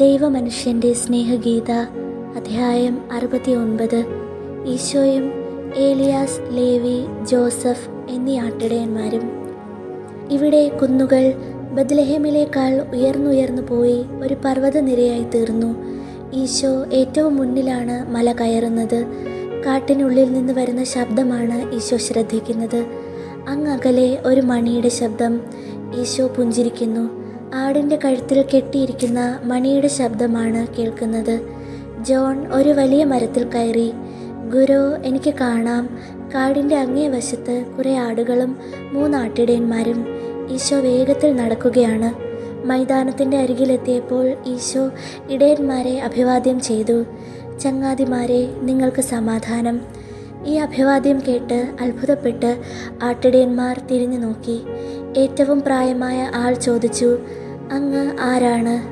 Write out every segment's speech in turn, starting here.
ദൈവമനുഷ്യന്റെ സ്നേഹഗീത അധ്യായം അറുപത്തി ഒൻപത് ഈശോയും ഏലിയാസ് ലേവി ജോസഫ് എന്നീ ആട്ടിടയന്മാരും. ഇവിടെ കുന്നുകൾ ബദ്ലഹേമിലേക്കാൾ ഉയർന്നുയർന്നു പോയി ഒരു പർവതനിരയായി തീർന്നു. ഈശോ ഏറ്റവും മുന്നിലാണ് മല കയറുന്നത്. കാട്ടിനുള്ളിൽ നിന്ന് വരുന്ന ശബ്ദമാണ് ഈശോ ശ്രദ്ധിക്കുന്നത്. അങ്ങകലെ ഒരു മണിയുടെ ശബ്ദം ഈശോ പുഞ്ചിരിക്കുന്നു. ആടിന്റെ കഴുത്തിൽ കെട്ടിയിരിക്കുന്ന മണിയുടെ ശബ്ദമാണ് കേൾക്കുന്നത്. ജോൺ ഒരു വലിയ മരത്തിൽ കയറി ഗുരു എനിക്ക് കാണാം. കാടിന്റെ അങ്ങേ വശത്ത് കുറേ ആടുകളും മൂന്നാട്ടിടയന്മാരും ഈശോ വേഗത്തിൽ നടക്കുകയാണ്. മൈതാനത്തിന്റെ അരികിലെത്തിയപ്പോൾ ഈശോ ഇടയന്മാരെ അഭിവാദ്യം ചെയ്തു ചങ്ങാതിമാരെ നിങ്ങൾക്ക് സമാധാനം ഈ അഭിവാദ്യം കേട്ട് അത്ഭുതപ്പെട്ട് ആട്ടിടയന്മാർ തിരിഞ്ഞു നോക്കി ഏറ്റവും പ്രായമായ ആൾ ചോദിച്ചു അങ്ങ് ആരാണ്?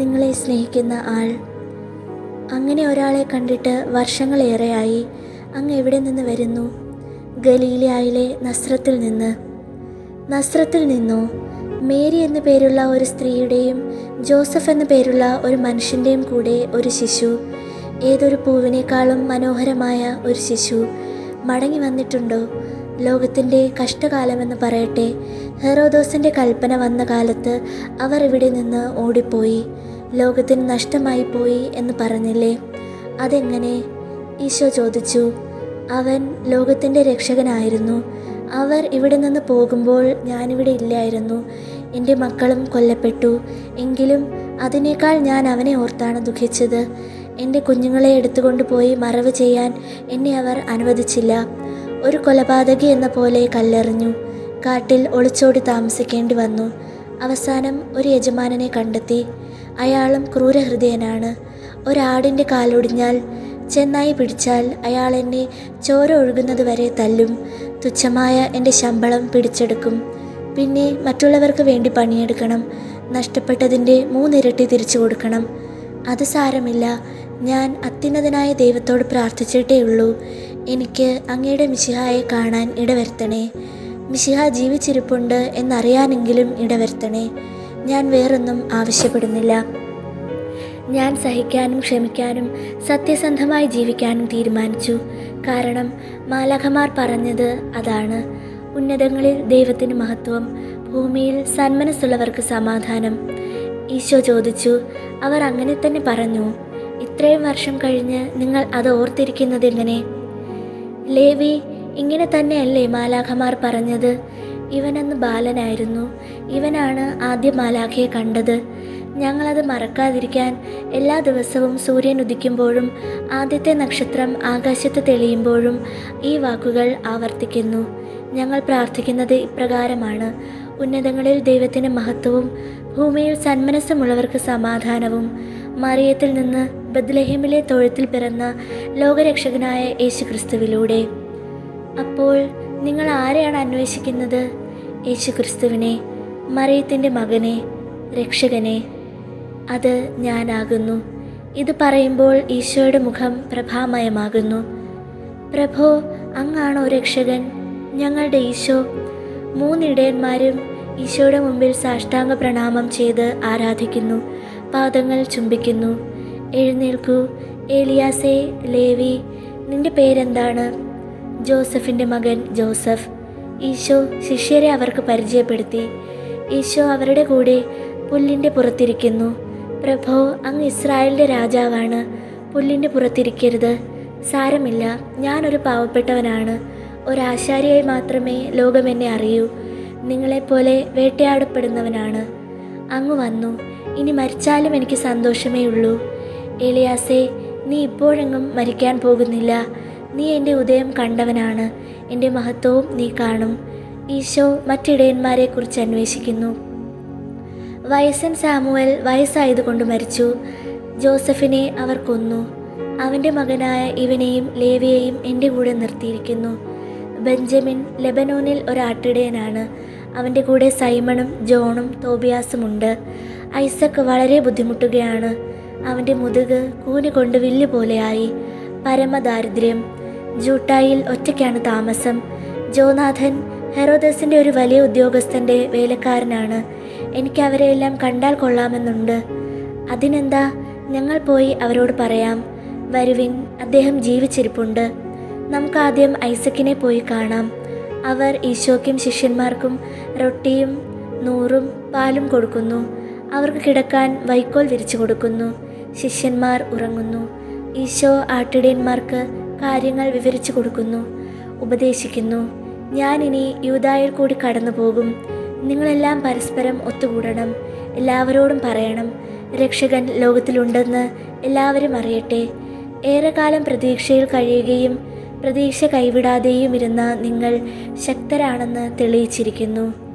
നിങ്ങളെ സ്നേഹിക്കുന്ന ആൾ. അങ്ങനെ ഒരാളെ കണ്ടിട്ട് വർഷങ്ങളേറെയായി അങ്ങ് എവിടെ നിന്ന് വരുന്നു? ഗലീലയായിലെ നസ്രത്തിൽ നിന്ന്. നസ്രത്തിൽ നിന്നോ? മേരി എന്നു പേരുള്ള ഒരു സ്ത്രീയുടെയും ജോസഫ് എന്നു പേരുള്ള ഒരു മനുഷ്യന്റെയും കൂടെ ഒരു ശിശു. ഏതൊരു പൂവിനേക്കാളും മനോഹരമായ ഒരു ശിശു. മടങ്ങി വന്നിട്ടുണ്ടോ? ലോകത്തിന്റെ കഷ്ടകാലമെന്ന് പറയട്ടെ. ഹെറോദോസിന്റെ കൽപ്പന വന്ന കാലത്ത് അവർ ഇവിടെ നിന്ന് ഓടിപ്പോയി. ലോകത്തിന് നഷ്ടമായി പോയി എന്ന് പറഞ്ഞില്ലേ? അതെങ്ങനെ? ഈശോ ചോദിച്ചു. അവൻ ലോകത്തിന്റെ രക്ഷകനായിരുന്നു. അവർ ഇവിടെ നിന്ന് പോകുമ്പോൾ ഞാനിവിടെ ഇല്ലായിരുന്നു. എന്റെ മക്കളും കൊല്ലപ്പെട്ടു. എങ്കിലും അതിനേക്കാൾ ഞാൻ അവനെ ഓർത്താണ് ദുഃഖിച്ചത്. എന്റെ കുഞ്ഞുങ്ങളെ എടുത്തുകൊണ്ട് പോയി മറവ് ചെയ്യാൻ എന്നെ അവർ അനുവദിച്ചില്ല. ഒരു കൊലപാതകി എന്ന പോലെ കല്ലെറിഞ്ഞു. കാട്ടിൽ ഒളിച്ചോടി താമസിക്കേണ്ടി വന്നു. അവസാനം ഒരു യജമാനനെ കണ്ടെത്തി. അയാളും ക്രൂരഹൃദയനാണ്. ഒരാടിന്റെ കാലൊടിഞ്ഞാൽ ചെന്നായി പിടിച്ചാൽ അയാൾ എന്നെ ചോര ഒഴുകുന്നത് വരെ തല്ലും. തുച്ഛമായ എന്റെ ശമ്പളം പിടിച്ചെടുക്കും. പിന്നെ മറ്റുള്ളവർക്ക് വേണ്ടി പണിയെടുക്കണം. നഷ്ടപ്പെട്ടതിന്റെ മൂന്നിരട്ടി തിരിച്ചു കൊടുക്കണം. അത് സാരമില്ല. ഞാൻ അത്യുന്നതനായ ദൈവത്തോട് പ്രാർത്ഥിച്ചിട്ടേ ഉള്ളൂ എനിക്ക് അങ്ങയുടെ മിശിഹായെ കാണാൻ ഇടവരുത്തണേ. മിശിഹ ജീവിച്ചിരിപ്പുണ്ട് എന്നറിയാനെങ്കിലും ഇടവരുത്തണേ. ഞാൻ വേറൊന്നും ആവശ്യപ്പെടുന്നില്ല. ഞാൻ സഹിക്കാനും ക്ഷമിക്കാനും സത്യസന്ധമായി ജീവിക്കാനും തീരുമാനിച്ചു. കാരണം മാലഖമാർ പറഞ്ഞത് അതാണ്. ഉന്നതങ്ങളിൽ ദൈവത്തിന് മഹത്വം ഭൂമിയിൽ സന്മനസ്സുള്ളവർക്ക് സമാധാനം. ഈശോ ചോദിച്ചു അവർ അങ്ങനെ തന്നെ പറഞ്ഞു. ഇത്രയും വർഷം കഴിഞ്ഞ് നിങ്ങൾ അത് ഓർത്തിരിക്കുന്നതെങ്ങനെ ലേവി ഇങ്ങനെ തന്നെയല്ലേ മാലാഖമാർ പറഞ്ഞത്? ഇവനന്ന് ബാലനായിരുന്നു. ഇവനാണ് ആദ്യം മാലാഖയെ കണ്ടത്. ഞങ്ങളത് മറക്കാതിരിക്കാൻ എല്ലാ ദിവസവും സൂര്യൻ ഉദിക്കുമ്പോഴും ആദ്യത്തെ നക്ഷത്രം ആകാശത്ത് തെളിയുമ്പോഴും ഈ വാക്കുകൾ ആവർത്തിക്കുന്നു. ഞങ്ങൾ പ്രാർത്ഥിക്കുന്നത് ഇപ്രകാരമാണ്. ഉന്നതങ്ങളിൽ ദൈവത്തിന് മഹത്വവും ഭൂമിയിൽ സന്മനസ്സമുള്ളവർക്ക് സമാധാനവും മറിയത്തിൽ നിന്ന് ബദ്ലഹിമിലെ തൊഴുത്തിൽ പിറന്ന ലോകരക്ഷകനായ യേശുക്രിസ്തുവിലൂടെ. അപ്പോൾ നിങ്ങൾ ആരെയാണ് അന്വേഷിക്കുന്നത്? യേശുക്രിസ്തുവിനെ മറിയത്തിന്റെ മകനെ രക്ഷകനെ. അത് ഞാനാകുന്നു. ഇത് പറയുമ്പോൾ ഈശോയുടെ മുഖം പ്രഭാമയമാകുന്നു. പ്രഭോ അങ്ങാണോ രക്ഷകൻ? ഞങ്ങളുടെ ഈശോ. മൂന്നിടയന്മാരും ഈശോയുടെ മുമ്പിൽ സാഷ്ടാംഗ പ്രണാമം ചെയ്ത് ആരാധിക്കുന്നു പാദങ്ങൾ ചുംബിക്കുന്നു. എഴുന്നേൽക്കൂ. ഏലിയാസേ ലേവി നിന്റെ പേരെന്താണ്? ജോസഫിന്റെ മകൻ ജോസഫ് ഈശോ ശിഷ്യരെ അവർക്ക് പരിചയപ്പെടുത്തി. ഈശോ അവരുടെ കൂടെ പുല്ലിന്റെ പുറത്തിരിക്കുന്നു. പ്രഭോ അങ്ങ് ഇസ്രായേലിന്റെ രാജാവാണ്. പുല്ലിന്റെ പുറത്തിരിക്കരുത്. സാരമില്ല ഞാനൊരു പാവപ്പെട്ടവനാണ്. ഒരാശാരിയായി മാത്രമേ ലോകം എന്നെ അറിയൂ. നിങ്ങളെപ്പോലെ വേട്ടയാടപ്പെടുന്നവനാണ്. അങ്ങ് വന്നു. ഇനി മരിച്ചാലും എനിക്ക് സന്തോഷമേ ഉള്ളൂ. ഏലിയാസേ നീ ഇപ്പോഴെങ്ങും മരിക്കാൻ പോകുന്നില്ല. നീ എന്റെ ഉദയം കണ്ടവനാണ്. എന്റെ മഹത്വവും നീ കാണും. ഈശോ മറ്റിടയന്മാരെക്കുറിച്ച് അന്വേഷിക്കുന്നു. വയസ്സൻ സാമുവൽ വയസ്സായതുകൊണ്ട് മരിച്ചു. ജോസഫിനെ അവർ കൊന്നു. അവന്റെ മകനായ ഇവനെയും ലേവിയെയും എന്റെ കൂടെ നിർത്തിയിരിക്കുന്നു. ബെഞ്ചമിൻ ലെബനോനിൽ ഒരാട്ടിടയനാണ് അവന്റെ കൂടെ സൈമണും ജോണും തോബിയാസുമുണ്ട്. ഐസക് വളരെ ബുദ്ധിമുട്ടുകയാണ്. അവന്റെ മുതുക് കൂനി കൊണ്ട് വില്ല് പോലെയായി പരമദാരിദ്ര്യം. ജൂട്ടായിൽ ഒറ്റയ്ക്കാണ് താമസം. ജോനാഥൻ ഹെറോദസിന്റെ ഒരു വലിയ ഉദ്യോഗസ്ഥന്റെ വേലക്കാരനാണ്. എനിക്ക് അവരെ എല്ലാം കണ്ടാൽ കൊള്ളാമെന്നുണ്ട്. അതിനെന്താ? ഞങ്ങൾ പോയി അവരോട് പറയാം. വരുവിൻ അദ്ദേഹം ജീവിച്ചിരിപ്പുണ്ട്. നമുക്കാദ്യം ഐസക്കിനെ പോയി കാണാം. അവർ ഈശോയ്ക്കും ശിഷ്യന്മാർക്കും റൊട്ടിയും നൂറും പാലും കൊടുക്കുന്നു. അവർക്ക് കിടക്കാൻ വൈക്കോൽ വിരിച്ചു കൊടുക്കുന്നു. ശിഷ്യന്മാർ ഉറങ്ങുന്നു. ഈശോ ആട്ടിടയന്മാർക്ക് കാര്യങ്ങൾ വിവരിച്ചു കൊടുക്കുന്നു ഉപദേശിക്കുന്നു. ഞാനിനി യൂതായിൽ കൂടി കടന്നു പോകും. നിങ്ങളെല്ലാം പരസ്പരം ഒത്തുകൂടണം. എല്ലാവരോടും പറയണം. രക്ഷകൻ ലോകത്തിലുണ്ടെന്ന് എല്ലാവരും അറിയട്ടെ. ഏറെക്കാലം പ്രതീക്ഷയിൽ കഴിയുകയും പ്രതീക്ഷ കൈവിടാതെയും ഇരുന്ന നിങ്ങൾ ശക്തരാണെന്ന് തെളിയിച്ചിരിക്കുന്നു.